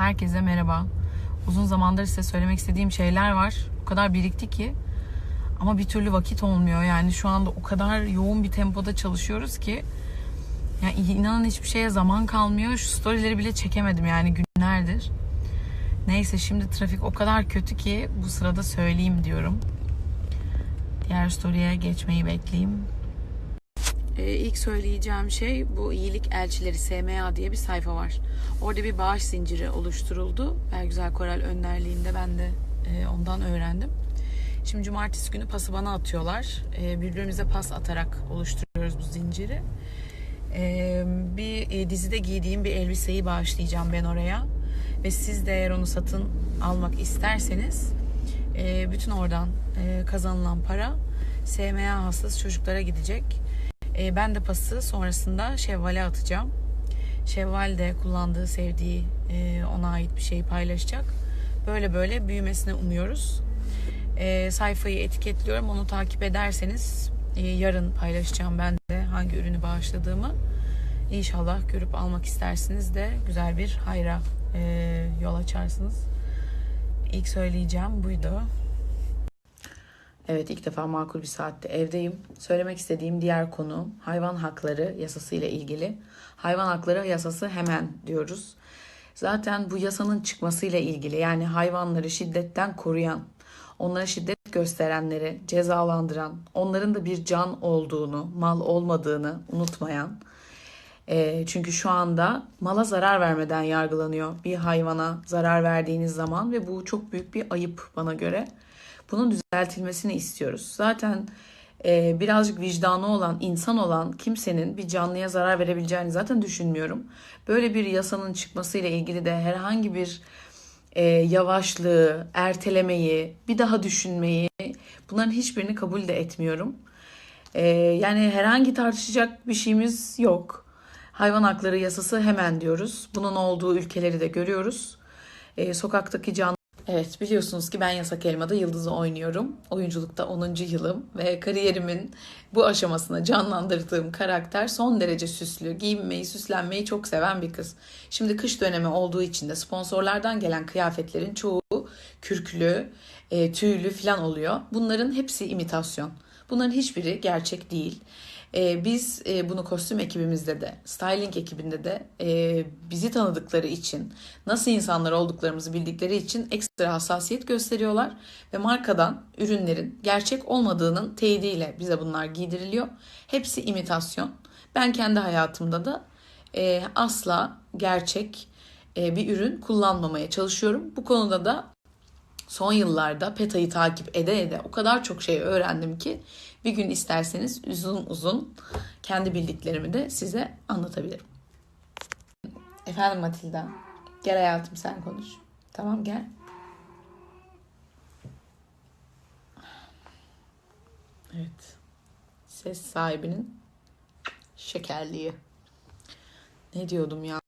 Herkese merhaba. Uzun zamandır size söylemek istediğim şeyler var. O kadar birikti ki ama bir türlü vakit olmuyor. Yani şu anda o kadar yoğun bir tempoda çalışıyoruz ki yani inanın hiçbir şeye zaman kalmıyor. Şu storyleri bile çekemedim yani günlerdir. Neyse şimdi trafik o kadar kötü ki bu sırada söyleyeyim diyorum. Diğer story'e geçmeyi bekleyeyim. Ee, ilk söyleyeceğim şey bu iyilik elçileri SMA diye bir sayfa var. Orada bir bağış zinciri oluşturuldu. Belgüzel Koral önderliğinde ben de e, ondan öğrendim. Şimdi cumartesi günü pası bana atıyorlar. E, birbirimize pas atarak oluşturuyoruz bu zinciri. E, bir e, dizide giydiğim bir elbiseyi bağışlayacağım ben oraya. Ve siz de eğer onu satın almak isterseniz e, bütün oradan e, kazanılan para SMA hastası çocuklara gidecek. E, ben de pası sonrasında Şevval'e atacağım. Şevval de kullandığı, sevdiği, e, ona ait bir şeyi paylaşacak. Böyle böyle büyümesini umuyoruz. E, sayfayı etiketliyorum. Onu takip ederseniz e, yarın paylaşacağım ben de hangi ürünü bağışladığımı. İnşallah görüp almak istersiniz de güzel bir hayra e, yol açarsınız. İlk söyleyeceğim buydu. Evet ilk defa makul bir saatte evdeyim. Söylemek istediğim diğer konu hayvan hakları yasası ile ilgili. Hayvan hakları yasası hemen diyoruz. Zaten bu yasanın çıkmasıyla ilgili yani hayvanları şiddetten koruyan, onlara şiddet gösterenleri cezalandıran, onların da bir can olduğunu, mal olmadığını unutmayan. E, çünkü şu anda mala zarar vermeden yargılanıyor bir hayvana zarar verdiğiniz zaman ve bu çok büyük bir ayıp bana göre. Bunun düzeltilmesini istiyoruz. Zaten e, birazcık vicdanı olan, insan olan kimsenin bir canlıya zarar verebileceğini zaten düşünmüyorum. Böyle bir yasanın çıkmasıyla ilgili de herhangi bir e, yavaşlığı, ertelemeyi, bir daha düşünmeyi bunların hiçbirini kabul de etmiyorum. E, yani herhangi tartışacak bir şeyimiz yok. Hayvan hakları yasası hemen diyoruz. Bunun olduğu ülkeleri de görüyoruz. E, sokaktaki canlı Evet biliyorsunuz ki ben Yasak Elma'da Yıldız'ı oynuyorum. Oyunculukta 10. yılım ve kariyerimin bu aşamasına canlandırdığım karakter son derece süslü, giyinmeyi, süslenmeyi çok seven bir kız. Şimdi kış dönemi olduğu için de sponsorlardan gelen kıyafetlerin çoğu kürklü, e, tüylü falan oluyor. Bunların hepsi imitasyon. Bunların hiçbiri gerçek değil. Ee, biz e, bunu kostüm ekibimizde de, styling ekibinde de e, bizi tanıdıkları için, nasıl insanlar olduklarımızı bildikleri için ekstra hassasiyet gösteriyorlar ve markadan ürünlerin gerçek olmadığının teyidiyle bize bunlar giydiriliyor. Hepsi imitasyon. Ben kendi hayatımda da e, asla gerçek bir ürün kullanmamaya çalışıyorum. Bu konuda da son yıllarda PETA'yı takip ede ede o kadar çok şey öğrendim ki bir gün isterseniz uzun uzun kendi bildiklerimi de size anlatabilirim. Efendim Matilda. Gel hayatım sen konuş. Tamam gel. Evet. Ses sahibinin şekerliği. Ne diyordum ya?